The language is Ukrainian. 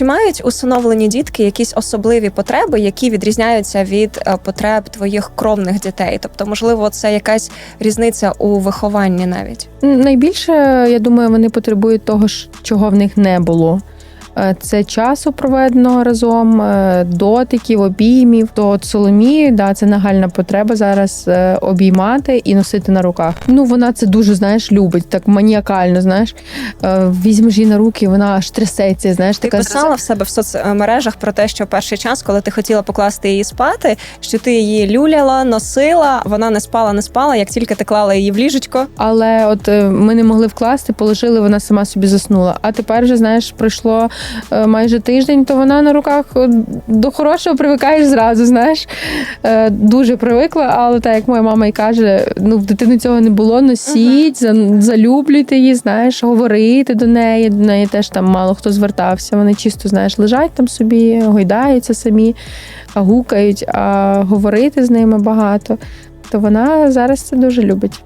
Чи мають усиновлені дітки якісь особливі потреби, які відрізняються від е, потреб твоїх кровних дітей? Тобто, можливо, це якась різниця у вихованні навіть? Найбільше, я думаю, вони потребують того, чого в них не було. Е, Це часу проведеного разом, е, дотиків, обіймів. То от Соломії, да, це нагальна потреба зараз е, обіймати і носити на руках. Ну вона це дуже знаєш, любить, так маніакально. Знаєш, візьмеш її на руки, вона аж трясеться. Знаєш, Ти така писала в себе в соцмережах про те, що перший час, коли ти хотіла покласти її спати, що ти її люляла, носила, вона не спала, не спала. Як тільки ти клала її в ліжечко, Але от ми не могли вкласти, положили, вона сама собі заснула. А тепер вже знаєш, пройшло майже тиждень, то вона на руках е, до хорошого привикаєш зразу. Знаєш, Е, дуже привикла, але так як моя мама і каже, ну в дитини цього не було. Носіть, залюблюйте її, знаєш, говорити до неї. До неї теж там мало хто звертався. Вони чисто знаєш, лежать там собі, гойдаються самі, гукають, а говорити з ними багато. То вона зараз це дуже любить.